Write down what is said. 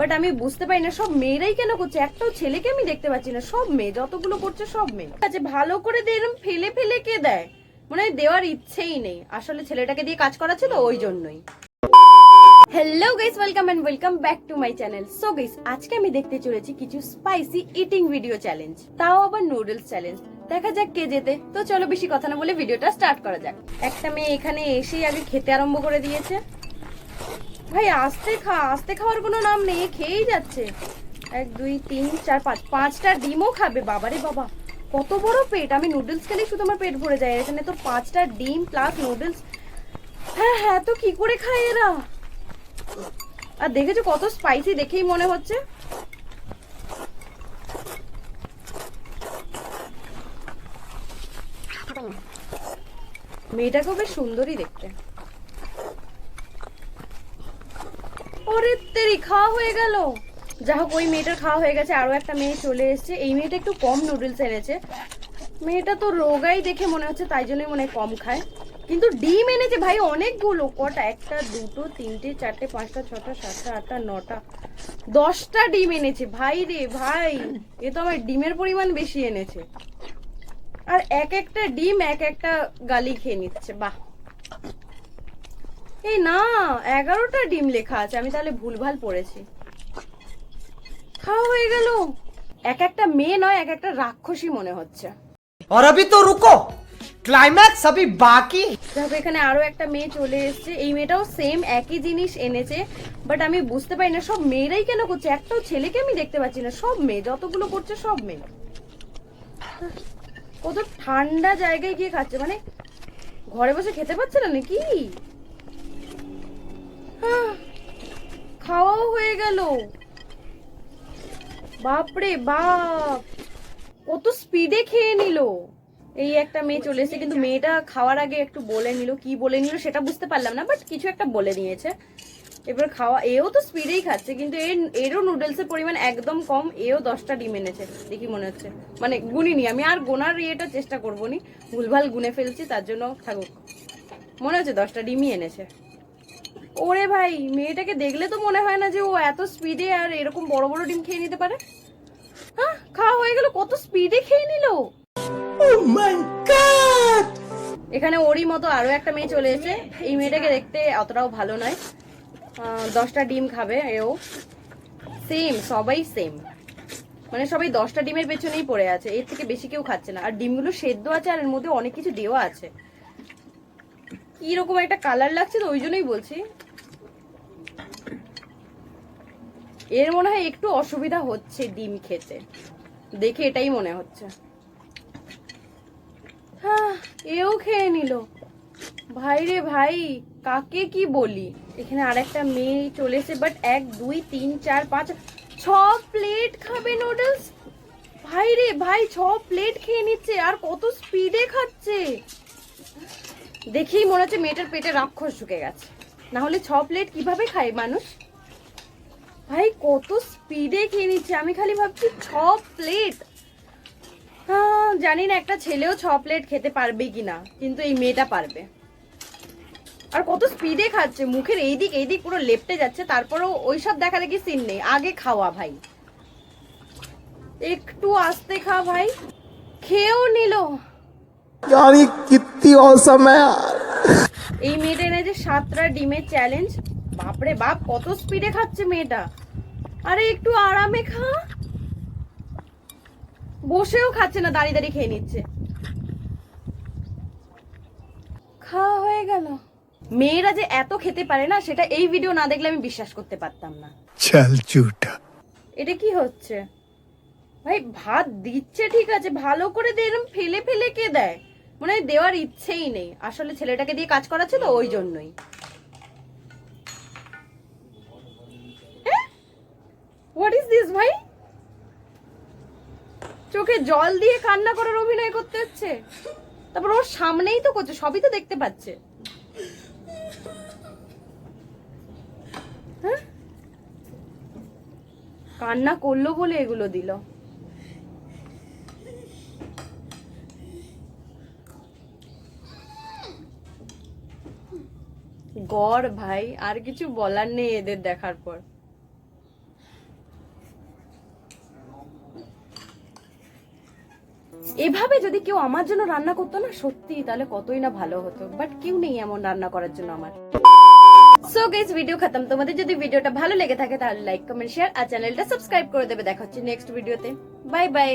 But আমি বুঝতে পারি না, সব মেয়েরাই কেন করছে? একটাও ছেলেকে আমি দেখতে পাচ্ছি না, সব মেয়ে, যতগুলো করছে সব মেয়ে। আচ্ছা ভালো করে দিয়ে এরম ফেলে ফেলে কে দেয়? মনে হয় দেওয়ার ইচ্ছেই নেই। আসলে ছেলেটাকে দিয়ে কাজ করা ছিল ওই জন্যই। Hello guys welcome and welcome back to my channel so guys আজকে আমি দেখতে চলেছি কিছু স্পাইসি ইটিং ভিডিও চ্যালেঞ্জ তাও আবার নুডলস চ্যালেঞ্জ দেখা যাক কে যেতে তো চলো বেশি কথা না বলে ভিডিওটা স্টার্ট করা যাক। একটা মেয়ে এখানে এসেই আগে খেতে আরম্ভ করে দিয়েছে। ভাই, আস্তে খা, আস্তে খাওয়ার কোনো নাম নেই খেয়েই যাচ্ছে। এক, দুই, তিন, চার, পাঁচ, পাঁচটা ডিমও খাবে, বাবারে বাবা। কত বড় পেট, আমি নুডলস খেলেই শুধু আমার পেট ভরে যায়, এখানে তো পাঁচটা ডিম প্লাস নুডলস। হ্যাঁ হ্যাঁ তো কি করে খায় এরা? আর দেখেছ কত স্পাইসি দেখেই মনে হচ্ছে? মেয়েটাকেও বেশ সুন্দরই দেখতে। ওরে তেরি খাওয়া হয়ে গেল। যা হোক ওই মেয়েটার খাওয়া হয়ে গেছে আরও একটা মেয়ে চলে এসেছে। এই মেয়েটা একটু কম নুডলস এনেছে। মেয়েটা তো রোগাই দেখে মনে হচ্ছে, তাই জন্যই মনে হয় কম খায়। কিন্তু ডিম এনেছে ভাই অনেকগুলো, কটা? একটা, দুটো, তিনটে, চারটে, পাঁচটা, ছটা, সাতটা, আটটা, নটা। দশটা ডিম এনেছে। ভাই রে ভাই, এ তো আমার ডিমের পরিমাণ বেশি এনেছে। আর এক একটা ডিম, এক একটা গালি খেয়ে নিচ্ছে। বাহ! এই না এগারোটা ডিম লেখা আছে আমি তাহলে ভুলভাল পড়েছি খাওয়া হয়ে গেল এক একটা মেয়ে নয় এক একটা রাক্ষসী মনে হচ্ছে और अभी तो रुको क्लाइमैक्स अभी बाकी है। দেখো এখানে আরো একটা মেয়ে চলে এসেছে এই মেয়েটাও সেম একই জিনিস এনেছে বাট আমি বুঝতে পারি না সব মেয়েরাই কেন করছে একটাও ছেলেকে আমি দেখতে পাচ্ছি না সব মেয়ে যতগুলো করছে সব মেয়ে কত ঠান্ডা জায়গায় গিয়ে খাচ্ছে মানে ঘরে বসে খেতে পাচ্ছে না নাকি খাওয়াও হয়ে গেল। বাপরে বাপ। কত স্পিডে খেয়ে নিল। এই একটা মেয়ে চলে এসেছে, কিন্তু মেয়েটা খাওয়ার আগে একটু বলে নিল, কি বলে নিল সেটা বুঝতে পারলাম না বাট কিছু একটা বলে নিয়েছে। এবার খাওয়া, এও তো স্পিডেই খাচ্ছে, কিন্তু এর, এরও নুডলসের পরিমাণ একদম কম, এও দশটা ডিম এনেছে, দেখি মনে হচ্ছে। মানে গুনিনি, আমি আর গোনার ইয়েটা চেষ্টা করব নি, ভুলভাল গুনে ফেলছি, তার জন্য থাকুক। মনে হচ্ছে দশটা ডিমই এনেছে। ওরে ভাই মেয়েটাকে দেখলে তো মনে হয় না যে ও এত স্পিডে আর এরকম বড় বড় ডিম খেয়ে নিতে পারে। হ্যাঁ খাওয়া হয়ে গেল কত স্পিডে খেয়ে নিল। এখানে ওরই মতো আরও একটা মেয়ে চলে এসে এই মেয়েটাকে দেখতে অতটাও ভালো নয়। দশটা ডিম খাবে এও। সেম সবাই সেম মানে সবাই দশটা ডিমের পেছনেই পড়ে আছে এর থেকে বেশি কেউ খাচ্ছে না। আর ডিমগুলো সেদ্ধ আছে আর এর মধ্যে অনেক কিছু দেওয়া আছে। কি রকম একটা কালার লাগছে তো ওই জন্যই বলছি। এর মনে হয় একটু অসুবিধা হচ্ছে ডিম খেতে। দেখে এটাই মনে হচ্ছে। হ্যাঁ এও খেয়ে নিল। ভাই রে ভাই, কাকে কি বলি? এখানে আর একটা মেয়ে চলে এসে বাট এক, দুই, তিন, চার, পাঁচ, ছ প্লেট খাবে নুডলস ভাই রে ভাই, ছ প্লেট খেয়ে নিচ্ছে, আর কত স্পিডে খাচ্ছে। দেখেই মনে হচ্ছে মেয়েটার পেটে রাক্ষস ঢুকে গেছে। না হলে ছ প্লেট কীভাবে খায় মানুষ? কত স্পিডে খেয়ে নিচ্ছে। আমি খালি ভাবছি ছ প্লেট জানি না একটা ছেলেও ছ প্লেট খেতে পারবে কি না কিন্তু এই মেয়েটা পারবে। আর কত স্পিডে খাচ্ছে মুখের এই দিক এই দিক পুরো লেপটে যাচ্ছে তারপরেও ওইসব দেখা দেখি সিন নেই। আগে খাওয়া ভাই। একটু আস্তে খা ভাই। খেয়েও নিল। এই মেয়েটা এনেছে সাতটা ডিমের চ্যালেঞ্জ বাপরে বাপ কত স্পিডে খাচ্ছে মেয়েটা। আরে একটু আরামে খা। বসেও খাচ্ছে না দাঁড়িয়ে দাঁড়িয়ে খেয়ে নিচ্ছে। খাওয়া হয়ে গেল। মেয়েরা যে এত খেতে পারে না সেটা এই ভিডিও না দেখলে আমি বিশ্বাস করতে পারতাম না। চাল এটা কি হচ্ছে? ভাই ভাত দিচ্ছে ঠিক আছে ভালো করে দে এরম ফেলে ফেলে কে দেয়? মনে হয় দেওয়ার ইচ্ছেই নেই। আসলে ছেলেটাকে দিয়ে কাজ করাচ্ছে তো ওই জন্যই। হোয়াট ইজ দিস ভাই? চোখে জল দিয়ে কান্না করার অভিনয় করতে হচ্ছে। তারপর ওর সামনেই তো করছে, সবই তো দেখতে পাচ্ছে। হ্যাঁ? কান্না করল বলে এগুলো দিল। গড় ভাই, আর কিছু বলার নেই এদের দেখার পর। এভাবে যদি কেউ আমার জন্য রান্না করতো না সত্যি তাহলে কতই না ভালো হতো। বাট কেউ নেই এমন রান্না করার জন্য আমার। সো গাইস ভিডিও খতম। তোমাদের যদি ভিডিওটা ভালো লেগে থাকে, তাহলে লাইক কমেন্ট শেয়ার আর চ্যানেলটা সাবস্ক্রাইব করে দেবে। দেখা হচ্ছে নেক্সট ভিডিওতে বাই বাই